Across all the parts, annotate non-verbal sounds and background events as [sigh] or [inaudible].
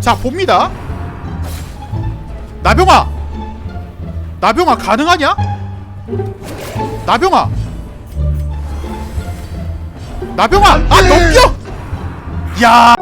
자 봅니다. 나병아! 나병아 가능하냐? 나병아! 나병아! 아 넘겨! 야!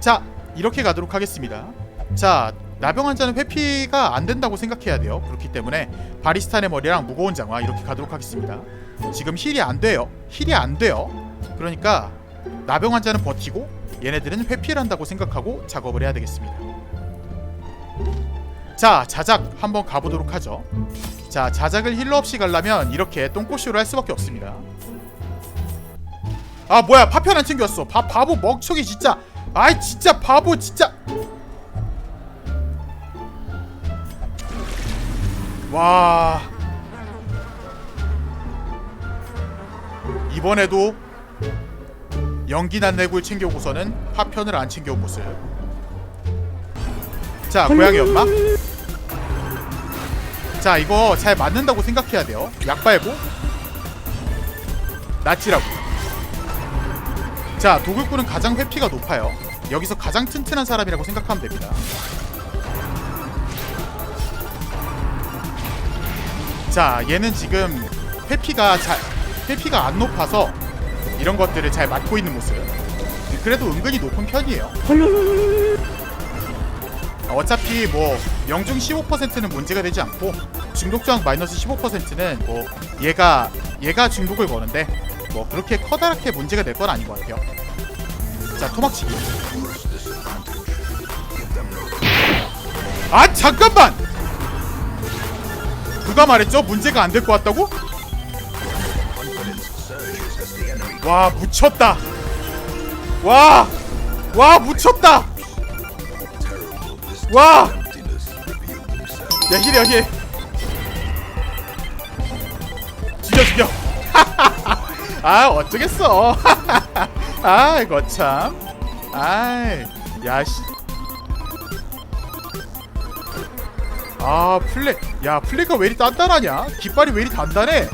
자 이렇게 가도록 하겠습니다. 자 나병 환자는 회피가 안 된다고 생각해야 돼요. 그렇기 때문에 바리스탄의 머리랑 무거운 장화 이렇게 가도록 하겠습니다 지금 힐이 안 돼요. 힐이 안 돼요. 그러니까 나병 환자는 버티고 얘네들은 회피를 한다고 생각하고 작업을 해야 되겠습니다. 자 자작 한번 가보도록 하죠. 자 자작을 힐러 없이 가려면 이렇게 똥꼬쇼를 할 수밖에 없습니다. 아 뭐야 파편 안 챙겼어. 바, 바보 멍청이 진짜. 아이 진짜 바보 진짜. 와 이번에도 연기 난내굴 챙겨오고서는 파편을 안 챙겨온 모습 자 고양이 엄마. 자 이거 잘 맞는다고 생각해야 돼요. 약 발고 낫지라고. 자 도굴꾼은 가장 회피가 높아요. 여기서 가장 튼튼한 사람이라고 생각하면 됩니다. 자 얘는 지금 회피가 잘 회피가 안 높아서 이런 것들을 잘 맞고 있는 모습 그래도 은근히 높은 편이에요 어차피 뭐 명중 15%는 문제가 되지 않고 중독 저항 마이너스 15%는 뭐 얘가 얘가 중독을 거는데 뭐 그렇게 커다랗게 문제가 될 건 아닌 것 같아요. 자 토막치기. 아 잠깐만. 누가 말했죠? 문제가 안 될 것 같다고? 와 묻혔다. 와, 와 묻혔다. 와! 야 힐이야 힐. 죽여 죽여. [laughs] 아 어쩌겠어. [laughs] 아 이거 참. 아이 야씨. 아 플레 야 플레이가 왜 이리 단단하냐? 깃발이 왜 이리 단단해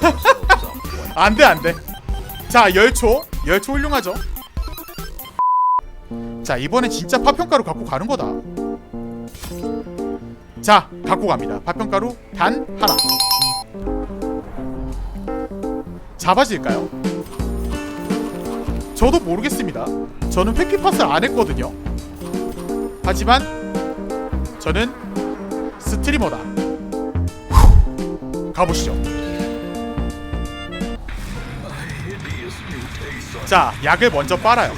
[laughs] 안돼 안돼. 자 열초. 열초 훌륭하죠? 자 이번엔 진짜 파편가루 갖고 가는 거다. 자 갖고 갑니다. 파편가루 단 하나. 잡아질까요? 저도 모르겠습니다. 저는 회피팟을 안 했거든요. 하지만 저는 스트리머다. 후, 가보시죠 자 약을 먼저 빨아요.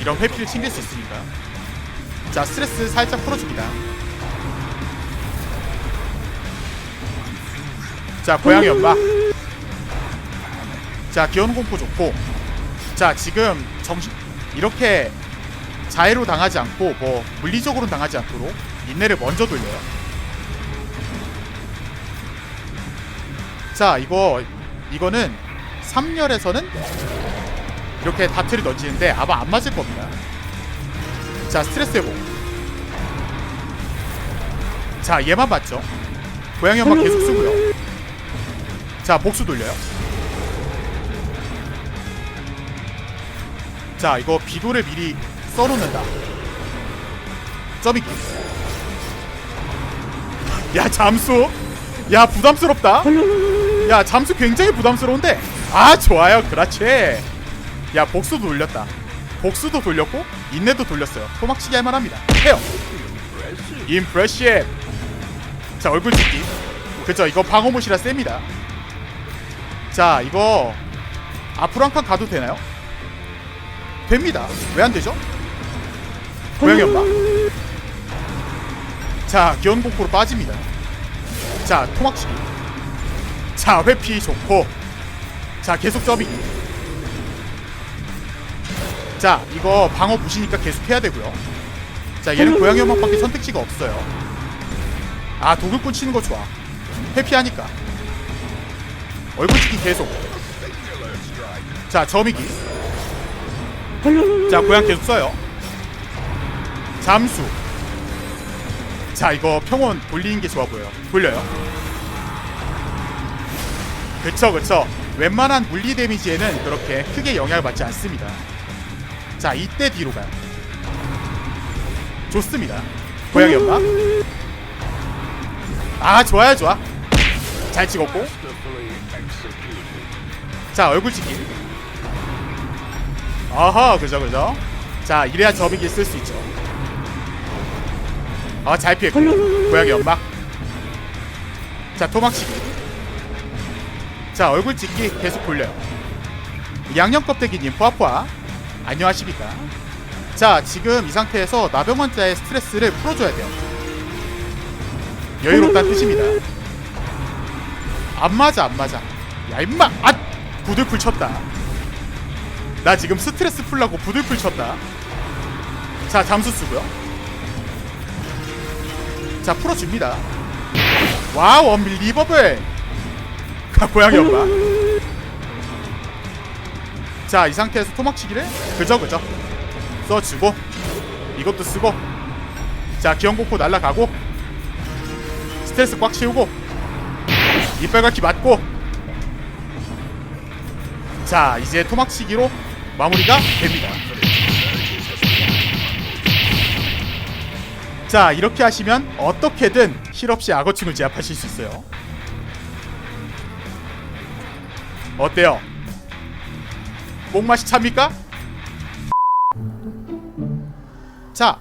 이런 회피를 챙길 수 있으니까 자 스트레스 살짝 풀어줍니다. 자 고양이 엄마. 자 기어는 공포 좋고. 자 지금 정신 이렇게 자해로 당하지 않고 뭐 물리적으로 당하지 않도록 인내를 먼저 돌려요. 자 이거 이거는 3열에서는 이렇게 다트를 던지는데 아마 안 맞을 겁니다. 자 스트레스 회복. 자 얘만 맞죠. 고양이 엄마 계속 쓰고요. 자 복수 돌려요. 자 이거 비도를 미리 써놓는다. 점이기. 야 잠수. 야 부담스럽다. 야 잠수 굉장히 부담스러운데. 아 좋아요. 그렇지. 야 복수도 돌렸다. 복수도 돌렸고 인내도 돌렸어요. 토막치기 할만합니다. 해요 임프레시브 자 얼굴 찍기. 그죠 이거 방어무시라 셉니다. 자 이거 앞으로 한 칸 가도 되나요? 됩니다. 왜 안 되죠? 고양이 엄마? 자 기원공포로 빠집니다. 자 토막치기. 자 회피 좋고. 자 계속 점이기 자 이거 방어 무시니까 계속 해야 되고요. 자 얘는 고양이 엄마밖에 선택지가 없어요. 아 도굴꾼 치는 거 좋아. 회피하니까. 얼굴 치기 계속. 자 점이기. 자 고양 계속 써요. 잠수. 자 이거 평온 돌리는 게 좋아 보여요. 돌려요. 그쵸 그쵸. 웬만한 물리 데미지에는 그렇게 크게 영향을 받지 않습니다 자 이때 뒤로 가요. 좋습니다. 고양이 엄마. 아 좋아요 좋아. 잘 찍었고. 자 얼굴 찍기. 아하 그죠 그죠. 자 이래야 저비기 쓸 수 있죠. 아 잘 피했고. 고양이 엄마. 자 토막치기. 자 얼굴 찍기 계속 돌려요. 양념 껍데기님 포아포아 안녕하십니까. 자 지금 이 상태에서 나병환자의 스트레스를 풀어줘야 돼요. 여유롭다는 뜻입니다. 안 맞아 안 맞아. 야 임마! 아! 부들풀 쳤다. 나 지금 스트레스 풀라고 부들풀 쳤다. 자 잠수 쓰고요. 자 풀어줍니다. 와우 언빌리버블! 고양이 엄마 자 이 상태에서 토막치기를 그저 그저 써주고 이것도 쓰고 자 기영공포 날라가고 스트레스 꽉 채우고 이빨각기 맞고 자 이제 토막치기로 마무리가 됩니다 자 이렇게 하시면 어떻게든 힐 없이 악어충을 제압하실 수 있어요 어때요? 목맛이 찹니까? 자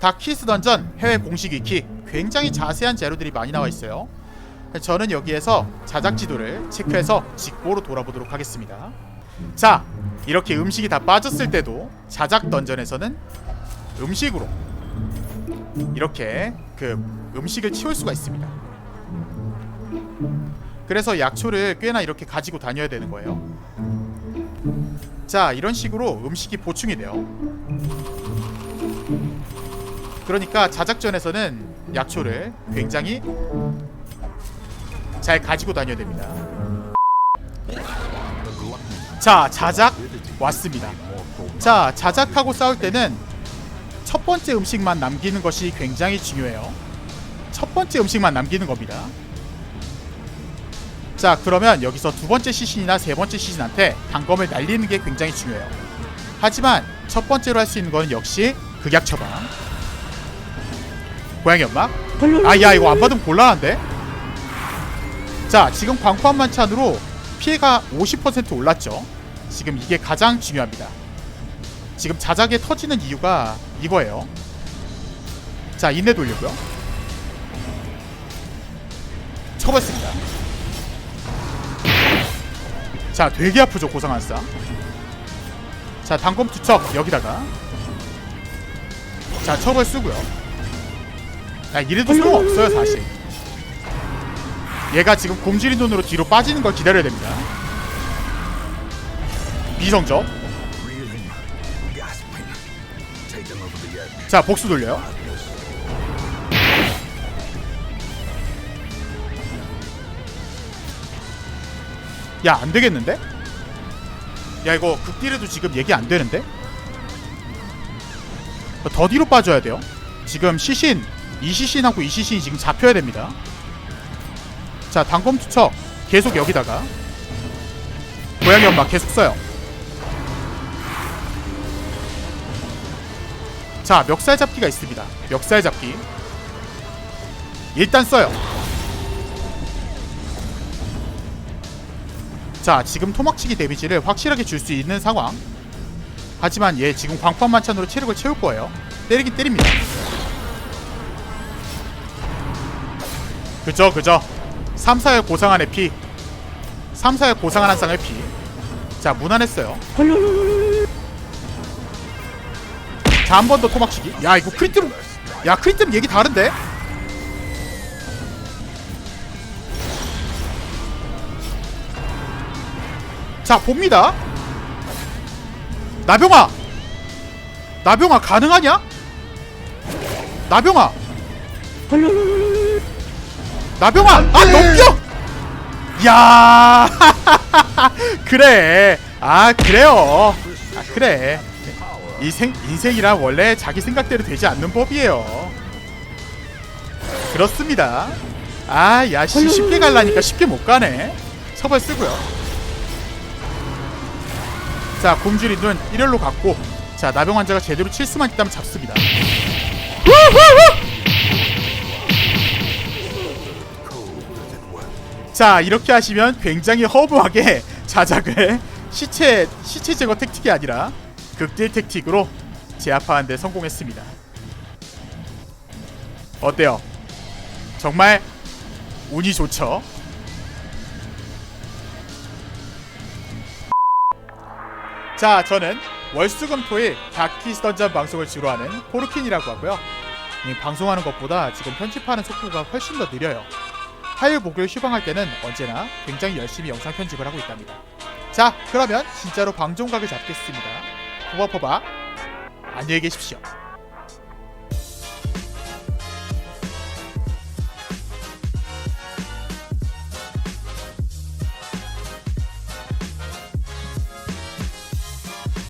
다키스 던전 해외 공식 위키 굉장히 자세한 자료들이 많이 나와 있어요 저는 여기에서 자작 지도를 체크해서 직보로 돌아보도록 하겠습니다 자 이렇게 음식이 다 빠졌을 때도 자작 던전에서는 음식으로 이렇게 그 음식을 치울 수가 있습니다. 그래서 약초를 꽤나 이렇게 가지고 다녀야 되는 거예요. 자, 이런 식으로 음식이 보충이 돼요. 그러니까 자작전에서는 약초를 굉장히 잘 가지고 다녀야 됩니다. 자, 자작 왔습니다. 자, 자작하고 싸울 때는 첫 번째 음식만 남기는 것이 굉장히 중요해요. 첫 번째 음식만 남기는 겁니다. 자, 그러면 여기서 두 번째 시신이나 세 번째 시신한테 단검을 날리는 게 굉장히 중요해요. 하지만 첫 번째로 할 수 있는 건 역시 극약 처방. 고양이 엄마? 아, 야, 이거 안 받으면 곤란한데? 자, 지금 광포한 만찬으로 피해가 50% 올랐죠. 지금 이게 가장 중요합니다. 지금 자작에 터지는 이유가 이거예요. 자, 인내 돌리고요. 쳐봤습니다. 자, 되게 아프죠, 고상한싸. 자, 단검 투척 여기다가. 자, 처벌 쓰고요. 야, 이래도 소용없어요, 사실. 얘가 지금 곰지린 돈으로 뒤로 빠지는 걸 기다려야 됩니다. edge. 자 복수 돌려요 야 안되겠는데? 야 이거 극딜에도 지금 얘기 안되는데? 더 뒤로 빠져야 돼요. 지금 시신 이 시신하고 이 시신이 지금 잡혀야 됩니다. 자 단검 투척 계속 여기다가. 고양이 엄마 계속 써요. 자 멱살 잡기가 있습니다. 멱살 잡기. 일단 써요 자 지금 토막치기 데미지를 확실하게 줄 수 있는 상황. 하지만 얘 지금 광판 만찬으로 체력을 채울 거예요. 때리긴 때립니다. 그죠 그죠. 3, 4열 고상한 의 피. 3, 4열 고상한 한 쌍의 피자 무난했어요. 자 한 번 더 토막치기. 야 이거 크리트로 야 크리트 얘기 다른데 자 봅니다. 나병아. 나병아 가능하냐? 나병아. 나병아 아 넘겨! 야. [laughs] 그래. 아 그래요. 아 그래. 이 생, 인생이란 원래 자기 생각대로 되지 않는 법이에요. 그렇습니다. 아, 야, 씨, 쉽게 갈라니까 쉽게 못 가네. 서벌 쓰고요. 자 곰줄이 눈 일렬로 갔고 자 나병 환자가 제대로 칠 수만 있다면 잡습니다. 자 이렇게 하시면 굉장히 허무하게 [laughs] 자작을 시체 시체 제거 택틱이 아니라 극딜 택틱으로 제압하는데 성공했습니다. 어때요? 정말 운이 좋죠? 자, 저는 월수금토일 다키스 던전 방송을 주로 하는 포르킨이라고 하고요. 이 방송하는 것보다 지금 편집하는 속도가 훨씬 더 느려요. 화요일 목요일 휴방할 때는 언제나 굉장히 열심히 영상 편집을 하고 있답니다. 자, 그러면 진짜로 방종각을 잡겠습니다. 포바포바 안녕히 계십시오.